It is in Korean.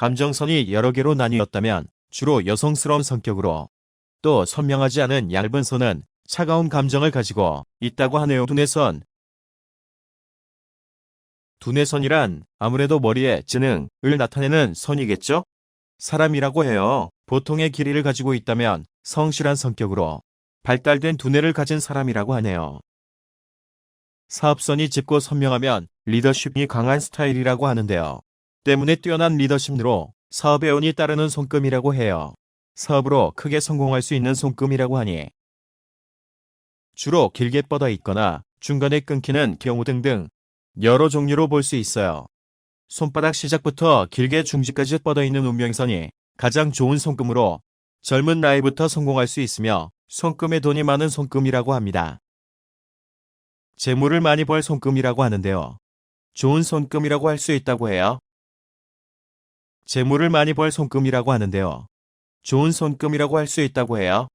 감정선이 여러 개로 나뉘었다면 주로 여성스러운 성격으로 또 선명하지 않은 얇은 선은 차가운 감정을 가지고 있다고 하네요. 두뇌선 두뇌선이란 아무래도 머리의 지능을 나타내는 선이겠죠? 사람이라고 해요. 보통의 길이를 가지고 있다면 성실한 성격으로 발달된 두뇌를 가진 사람이라고 하네요. 사업선이 짙고 선명하면 리더십이 강한 스타일이라고 하는데요. 때문에 뛰어난 리더십으로 사업의 운이 따르는 손금이라고 해요. 사업으로 크게 성공할 수 있는 손금이라고 하니 주로 길게 뻗어 있거나 중간에 끊기는 경우 등등 여러 종류로 볼 수 있어요. 손바닥 시작부터 길게 중지까지 뻗어 있는 운명선이 가장 좋은 손금으로 젊은 나이부터 성공할 수 있으며 손금에 돈이 많은 손금이라고 합니다. 재물을 많이 벌 손금이라고 하는데요. 좋은 손금이라고 할 수 있다고 해요. 재물을 많이 벌 손금이라고 하는데요. 좋은 손금이라고 할 수 있다고 해요.